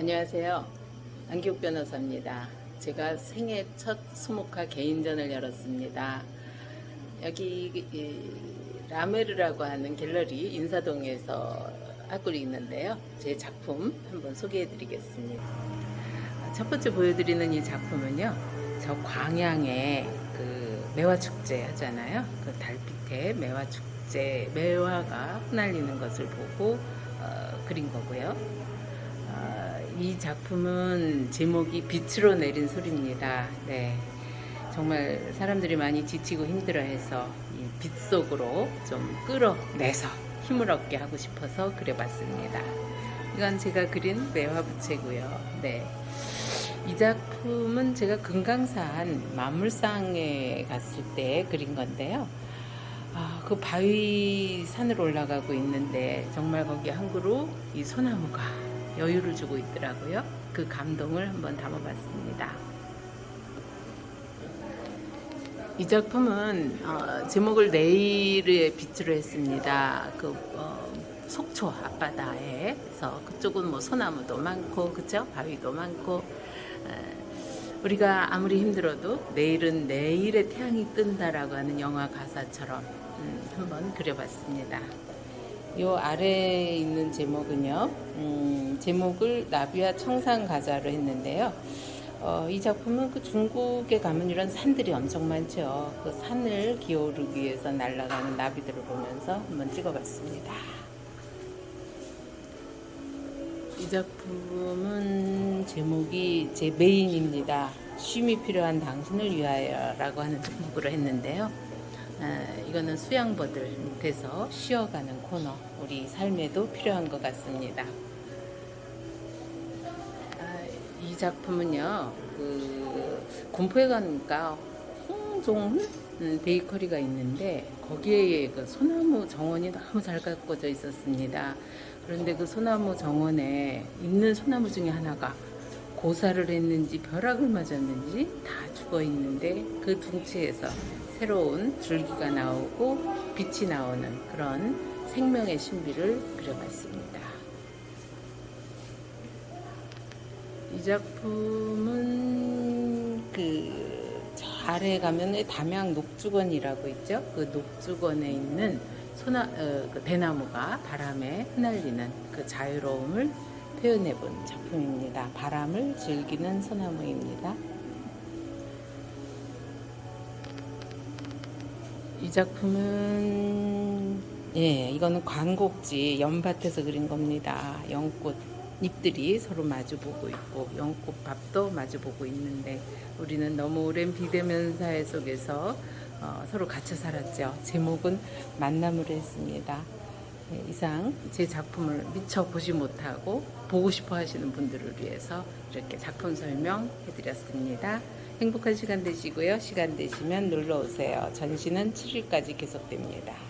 안녕하세요. 안기욱 변호사입니다. 제가 생애 첫 수목화 개인전을 열었습니다. 여기 이 라메르라고 하는 갤러리 인사동에서 하고 있는데요. 제 작품 한번 소개해 드리겠습니다. 첫 번째 보여드리는 이 작품은요. 저 광양에 그 매화축제 하잖아요. 그 달빛에 매화축제, 매화가 흩날리는 것을 보고 어, 그린 거고요. 아, 이 작품은 제목이 빛으로 내린 소리입니다. 네. 정말 사람들이 많이 지치고 힘들어해서 이 빛 속으로 좀 끌어내서 힘을 얻게 하고 싶어서 그려봤습니다. 이건 제가 그린 매화 부채고요. 네. 이 작품은 제가 금강산 만물상에 갔을 때 그린 건데요. 아, 그 바위 산을 올라가고 있는데 정말 거기 한 그루 이 소나무가 여유를 주고 있더라고요. 그 감동을 한번 담아봤습니다. 이 작품은 어, 제목을 내일의 빛으로 했습니다. 그 어, 속초 앞바다에서 그쪽은 뭐 소나무도 많고 그죠? 바위도 많고 에, 우리가 아무리 힘들어도 내일은 내일의 태양이 뜬다라고 하는 영화 가사처럼 음, 한번 그려봤습니다. 요 아래에 있는 제목은요, 음, 제목을 나비와 청산 가자로 했는데요. 어, 이 작품은 그 중국에 가면 이런 산들이 엄청 많죠. 그 산을 기어오르기 위해서 날아가는 나비들을 보면서 한번 찍어봤습니다. 이 작품은 제목이 제 메인입니다. 쉼이 필요한 당신을 위하여라고 하는 제목으로 했는데요. 아, 이거는 수양버들 밑에서 쉬어가는 코너 우리 삶에도 필요한 것 같습니다. 아, 이 작품은요 그 군포에 가니까 홍종훈 음, 베이커리가 있는데 거기에 그 소나무 정원이 너무 잘 가꿔져 있었습니다. 그런데 그 소나무 정원에 있는 소나무 중에 하나가 고사를 했는지 벼락을 맞았는지 다 죽어 있는데 그 둥치에서 새로운 줄기가 나오고 빛이 나오는 그런 생명의 신비를 그려봤습니다. 이 작품은 그저 아래 가면 담양 녹주건이라고 있죠. 그 녹주건에 있는 소나 어, 그 대나무가 바람에 흩날리는 그 자유로움을 표현해본 작품입니다. 바람을 즐기는 소나무입니다. 이 작품은 예, 이거는 관곡지 연밭에서 그린 겁니다. 연꽃 잎들이 서로 마주보고 있고 연꽃 밥도 마주보고 있는데 우리는 너무 오랜 비대면 사회 속에서 어, 서로 갇혀 살았죠. 제목은 만남으로 했습니다. 예, 이상 제 작품을 미처 보지 못하고 보고 싶어 하시는 분들을 위해서 이렇게 작품 설명해 드렸습니다. 행복한 시간 되시고요. 시간 되시면 놀러 오세요. 전시는 7일까지 계속됩니다.